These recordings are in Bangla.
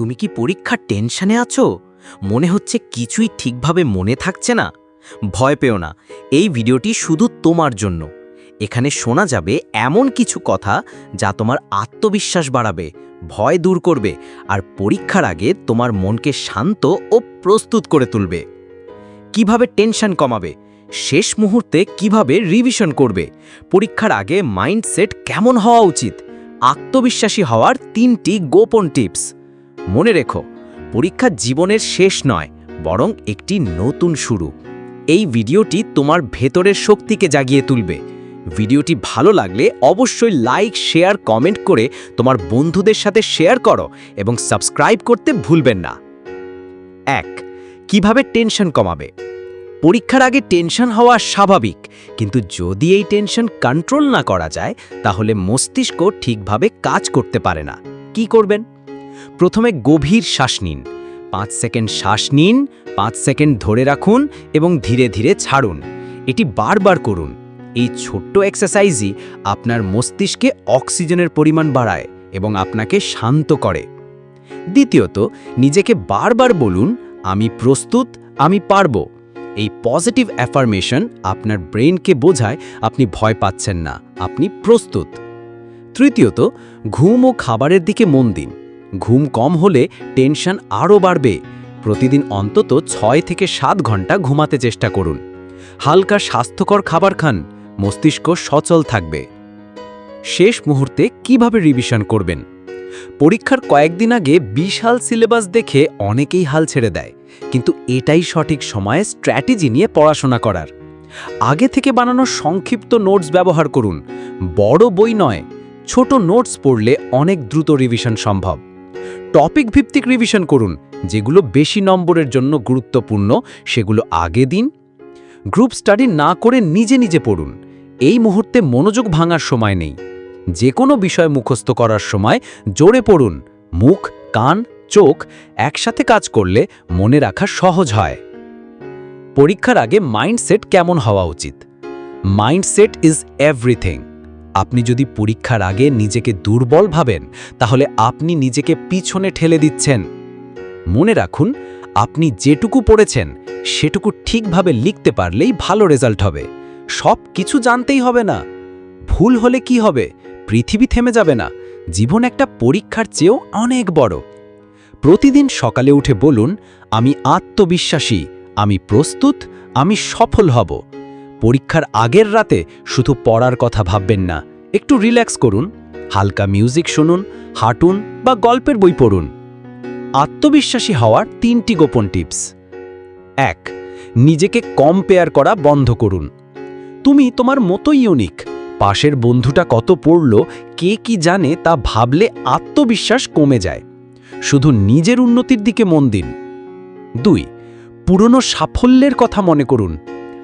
তুমি কি পরীক্ষার টেনশনে আছো? মনে হচ্ছে কিছুই ঠিকভাবে মনে থাকছে না। ভয় পেও না, এই ভিডিওটি শুধু তোমার জন্য। এখানে শোনা যাবে এমন কিছু কথা যা তোমার আত্মবিশ্বাস বাড়াবে, ভয় দূর করবে, আর পরীক্ষার আগে তোমার মনকে শান্ত ও প্রস্তুত করে তুলবে। কীভাবে টেনশন কমাবে? শেষ মুহূর্তে কীভাবে রিভিশন করবে? পরীক্ষার আগে মাইন্ডসেট কেমন হওয়া উচিত? আত্মবিশ্বাসী হওয়ার তিনটি গোপন টিপস মনে রেখো, পরীক্ষা জীবনের শেষ নয়, বরং একটি নতুন শুরু। এই ভিডিওটি তোমার ভেতরের শক্তিকে জাগিয়ে তুলবে। ভিডিওটি ভালো লাগলে অবশ্যই লাইক, শেয়ার, কমেন্ট করে তোমার বন্ধুদের সাথে শেয়ার করো এবং সাবস্ক্রাইব করতে ভুলবেন না। এক, কীভাবে টেনশন কমাবে? পরীক্ষার আগে টেনশন হওয়া স্বাভাবিক, কিন্তু যদি এই টেনশন কন্ট্রোল না করা যায়, তাহলে মস্তিষ্ক ঠিকভাবে কাজ করতে পারে না। কি করবেন? প্রথমে গভীর শ্বাস নিন। পাঁচ সেকেন্ড শ্বাস নিন, পাঁচ সেকেন্ড ধরে রাখুন এবং ধীরে ধীরে ছাড়ুন। এটি বারবার করুন। এই ছোট্ট এক্সারসাইজই আপনার মস্তিষ্কে অক্সিজেনের পরিমাণ বাড়ায় এবং আপনাকে শান্ত করে। দ্বিতীয়ত, নিজেকে বারবার বলুন, আমি প্রস্তুত, আমি পারব। এই পজিটিভ অ্যাফার্মেশন আপনার ব্রেনকে বোঝায়, আপনি ভয় পাচ্ছেন না, আপনি প্রস্তুত। তৃতীয়ত, ঘুম ও খাবারের দিকে মন দিন। ঘুম কম হলে টেনশন আরও বাড়বে। প্রতিদিন অন্তত ছয় থেকে সাত ঘণ্টা ঘুমাতে চেষ্টা করুন। হালকা স্বাস্থ্যকর খাবার খান, মস্তিষ্ক সচল থাকবে। শেষ মুহূর্তে কীভাবে রিভিশন করবেন? পরীক্ষার কয়েকদিন আগে বিশাল সিলেবাস দেখে অনেকেই হাল ছেড়ে দেয়, কিন্তু এটাই সঠিক সময়ে স্ট্র্যাটেজি নিয়ে পড়াশোনা করার। আগে থেকে বানানো সংক্ষিপ্ত নোটস ব্যবহার করুন, বড় বই নয়, ছোট নোটস পড়লে অনেক দ্রুত রিভিশন সম্ভব। টপিক ভিত্তিক রিভিশন করুন, যেগুলো বেশি নম্বরের জন্য গুরুত্বপূর্ণ, সেগুলো আগে দিন। গ্রুপ স্টাডি না করে নিজে নিজে পড়ুন। এই মুহূর্তে মনোযোগ ভাঙার সময় নেই। যে কোনো বিষয় মুখস্থ করার সময় জোরে পড়ুন। মুখ, কান, চোখ একসাথে কাজ করলে মনে রাখা সহজ হয়। পরীক্ষার আগে মাইন্ডসেট কেমন হওয়া উচিত? মাইন্ডসেট ইজ এভরিথিং আপনি যদি পরীক্ষার আগে নিজেকে দুর্বল ভাবেন, তাহলে আপনি নিজেকে পিছনে ঠেলে দিচ্ছেন। মনে রাখুন, আপনি যেটুকু পড়েছেন, সেটুকু ঠিকভাবে লিখতে পারলেই ভালো রেজাল্ট হবে। সব কিছু জানতেই হবে না। ভুল হলে কি হবে? পৃথিবী থেমে যাবে না। জীবন একটা পরীক্ষার চেয়েও অনেক বড়। প্রতিদিন সকালে উঠে বলুন, আমি আত্মবিশ্বাসী, আমি প্রস্তুত, আমি সফল হব। পরীক্ষার আগের রাতে শুধু পড়ার কথা ভাববেন না, একটু রিল্যাক্স করুন, হালকা মিউজিক শুনুন, হাঁটুন বা গল্পের বই পড়ুন। আত্মবিশ্বাসী হওয়ার তিনটি গোপন টিপস। এক, নিজেকে কম্পেয়ার করা বন্ধ করুন। তুমি তোমার মতোই ইউনিক পাশের বন্ধুটা কত পড়ল, কে কি জানে তা ভাবলে আত্মবিশ্বাস কমে যায়। শুধু নিজের উন্নতির দিকে মন দিন। দুই, পুরনো সাফল্যের কথা মনে করুন।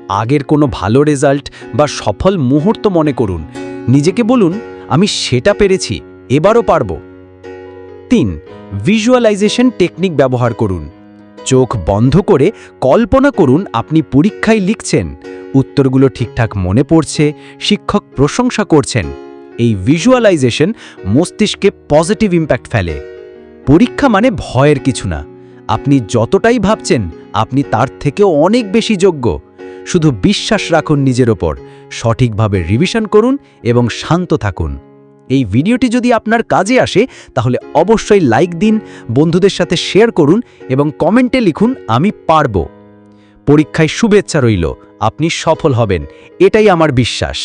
আগের কোনো ভালো রেজাল্ট বা সফল মুহূর্ত মনে করুন। নিজেকে বলুন, আমি সেটা পেরেছি, এবারও পারব। তিন ভিজুয়ালাইজেশন টেকনিক ব্যবহার করুন। চোখ বন্ধ করে কল্পনা করুন, আপনি পরীক্ষায় লিখছেন। উত্তরগুলো ঠিকঠাক মনে পড়ছে, শিক্ষক প্রশংসা করছেন। এই ভিজুয়ালাইজেশন মস্তিষ্কে পজিটিভ ইম্প্যাক্ট ফেলে। পরীক্ষা মানে ভয়ের কিছু না। আপনি যতটাই ভাবছেন, আপনি তার থেকেও অনেক বেশি যোগ্য। শুধু বিশ্বাস রাখুন নিজের ওপর, সঠিকভাবে রিভিশন করুন এবং শান্ত থাকুন। এই ভিডিওটি যদি আপনার কাজে আসে, তাহলে অবশ্যই লাইক দিন, বন্ধুদের সাথে শেয়ার করুন এবং কমেন্টে লিখুন, আমি পারব। পরীক্ষায় শুভেচ্ছা রইল, আপনি সফল হবেন, এটাই আমার বিশ্বাস।